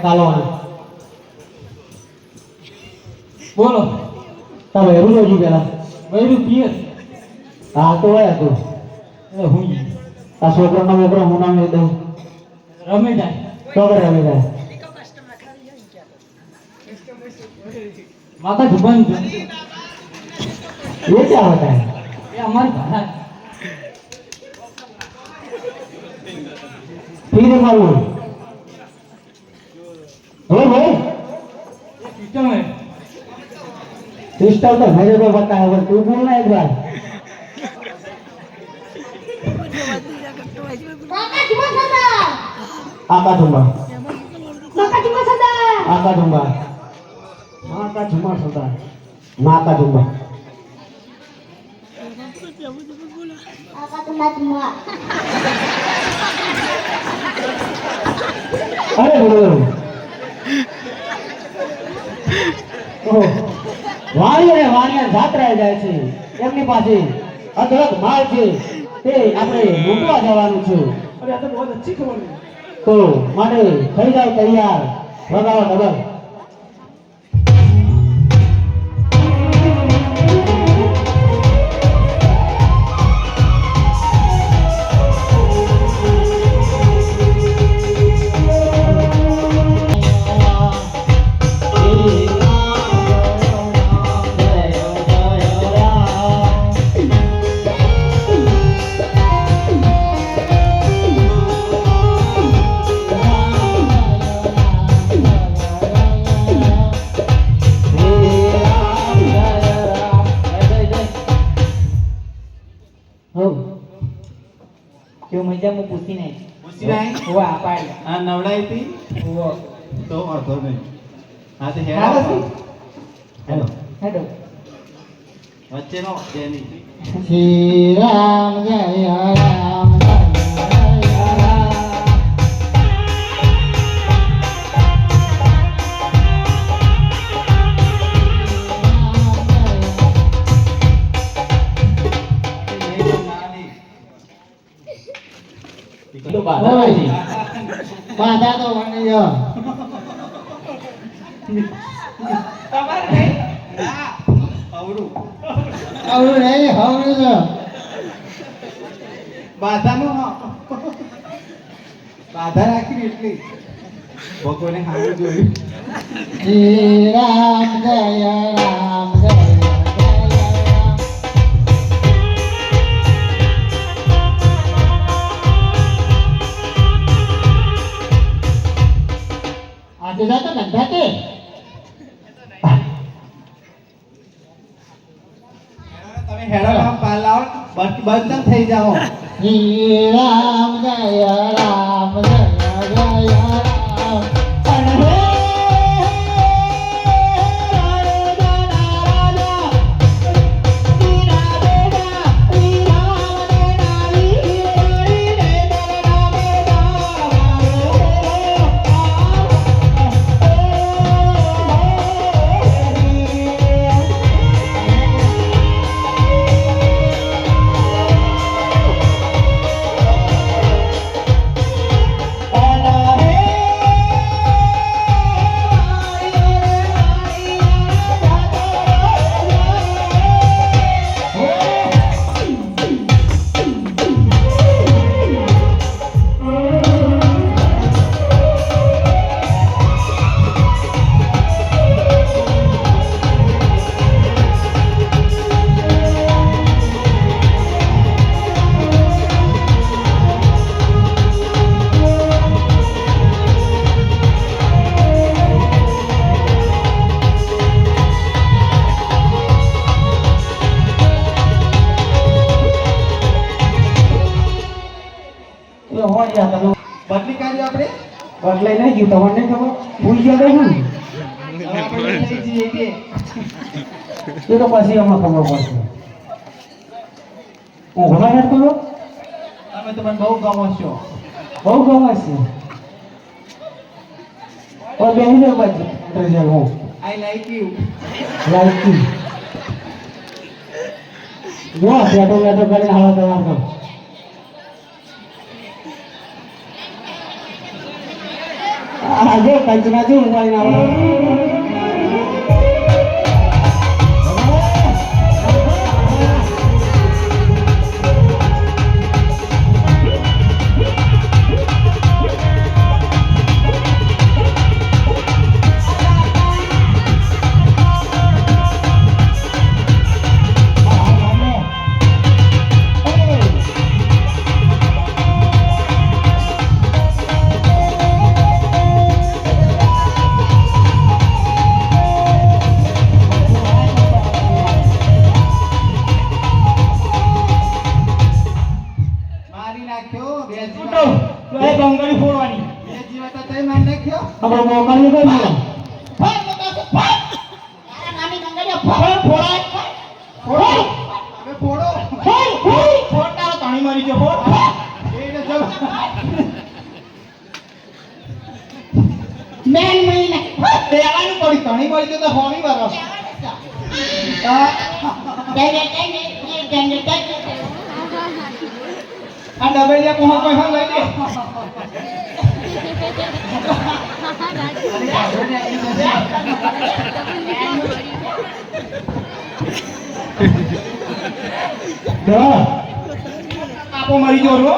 કાલોવાને બોલો તા વૈરું જોજી પેલા વૈરું પીએ હા તો હોય તો એ હું આ છોકરો નો છોકરો હું નામ દઉં રમી જાય તો કરે રમી જાય માતા જુબાન એ ક્યાં હોતા એ અમારી ભાષા ફીને મારું क्रिस्टल तो मेरे को पता है पर तू बोलना एक बार काका जुमा सदा आका जुमा काका जुमा सदा आका जुमा माका जुमा सदा माका जुमा आका जुमा जुमा अरे बोलो ओह વાણીએ જાત્રાએ જાય છે. એમની પાસે અઢળક માલ છે. તે આપણે લૂંટવા જવાનું છે. અરે આ તો બહુ અચ્છી ખબર તો માટે થઈ જાવ તૈયાર. વગાડો ડબલ. તો વાંધો નહીં. હા તો હાલો હેડો હેલો. હેડો. વચ્ચેનો જેની શ્રી રામ જય રામ. અવરું આવડું નહીં આવડું છે બાધાનું બાધા રાખી એટલી ભગવાને સારું જોયું રામ જય રામ જય તમે હેડો કામ પાલાવ લાવો બંધ બંધ થઈ જાઓ. રામ જય રામ જય જય બદલાઈ નહીં ગયું તમને ખબર? ભૂલી ગયા એ તો પછી અમને ખબર પડશે. હું ઘણા યાદ કરો? તમે તો મને બહુ ગમો છો. બહુ ગમે છે. और બેહી જાવ બાજુ હું. આઈ લાઈક યુ લાઈકી જો બેઠો બેઠો કરીને હાલો તમાર કરો આ જો કંચના જો નાખ્યો બે જીવા એ બંગડી ફોડવાની. બે જીવા તો તઈ મારી નાખ્યો. તારા ફોડ. ફોડાય. ફોડ. હવે ફોડો. ફોડ તારો તાણી મારી છે ફોડ એને જો મેન મહિને. દેવાનું પડી તાણી તો હોમી વરસ જઈને જઈને જઈને જઈને આ ડબલિયા કોહો કોઈ હા લઈ લે આપો મારી હો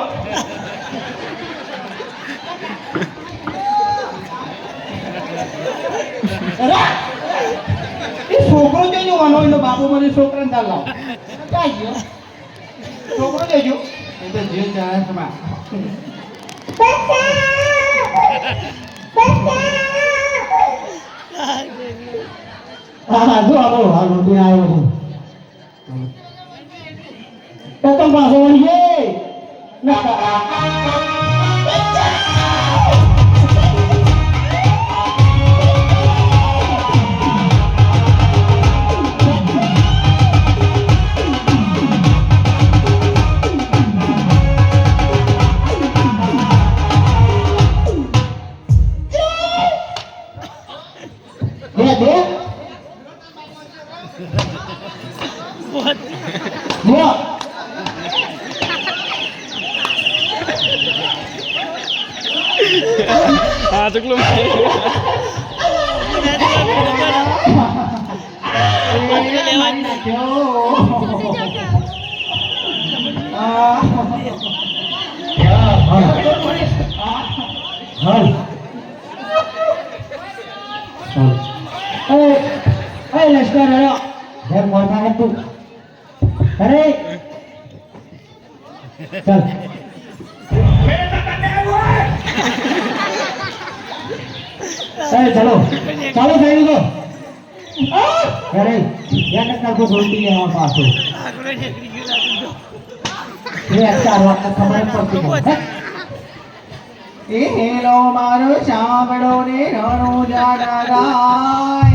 એ છોકરો જઈ જોવાનો બાપુ મને છોકરાને ચાલ ગયો છોકરો જઈજો એ હા જો આવો હાલ ઉઠીને આવ્યો છે. તો પાછો વળી ના, જો હા ચકલું હાલ એ એ લશ્કર રહ્યો હે મોટા હે તું અરે ચાલ એ ચલો ચાલો થઈ ગયો અરે યા ટકા કો બોલતી है वहां पास ये अच्छा વાત ખબર પડતી નથી એ હેલો મારો સાંભળો ને રણો જાડા ગાય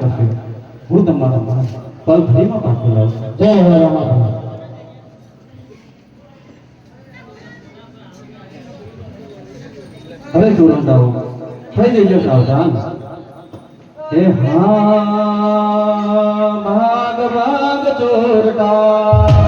કરશો હું તમારા મન પલ ફરીમાં પાછું જય રામા હવે જોરંદાઓ થઈ જજો સાવધાન. હે હા ભાગ ભાગ ચોરટા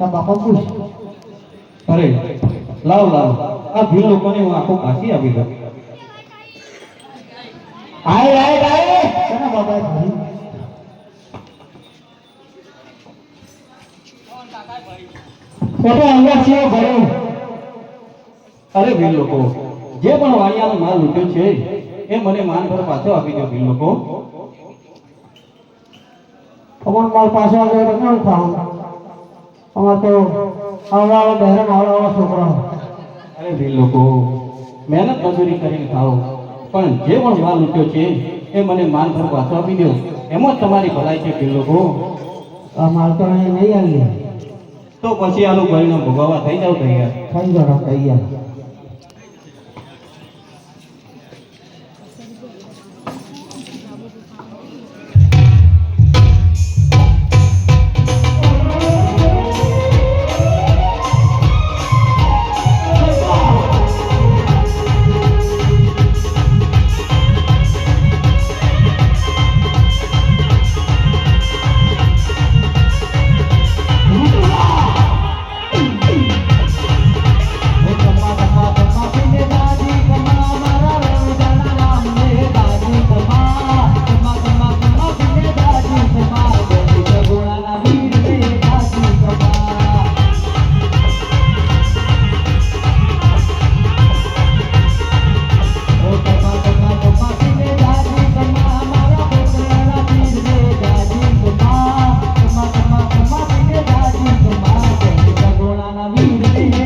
તા બાપા ખુશ અરે, લાવ લાવ. આ ભીલ લોકોને હું આખો કાશી આપી દઉં. આય લાઈટ આય. કેના બાબા ભરી ફોટો અંદર છે અરે, ભીલ લોકો, જે પણ વાણિયાનો માલ લૂટ્યો છે, એ મને માન પર પાછો આપી દો, ભીલ લોકો. અમન માલ પાછો આવે તો કોણ ખાવાનું અમાર તો આવવાળો બહેરમ આવવાળો છોકરા. અરે ભીલ લોકો મહેનત મજૂરી કરીને ખાઓ. પણ જે પણ માલ લૂટ્યો છે એ મને માન પર પાછો આપી દો એમ જ તમારી ભલાઈ છે ભીલ લોકો. માલ તો અહીં નહીં આવી તો પછી આનું પરિણામ ભોગવવા થઈ જાવ તૈયાર. થઈ જાવ તૈયાર.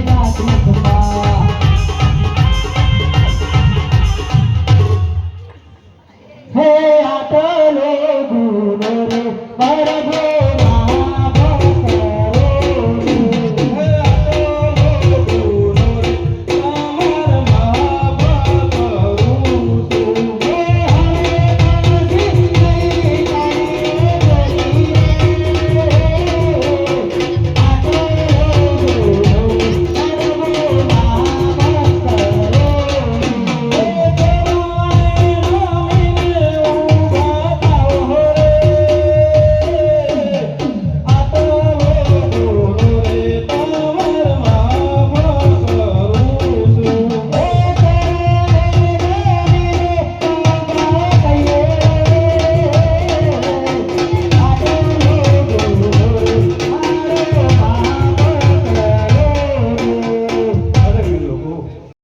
બાત મુખમાં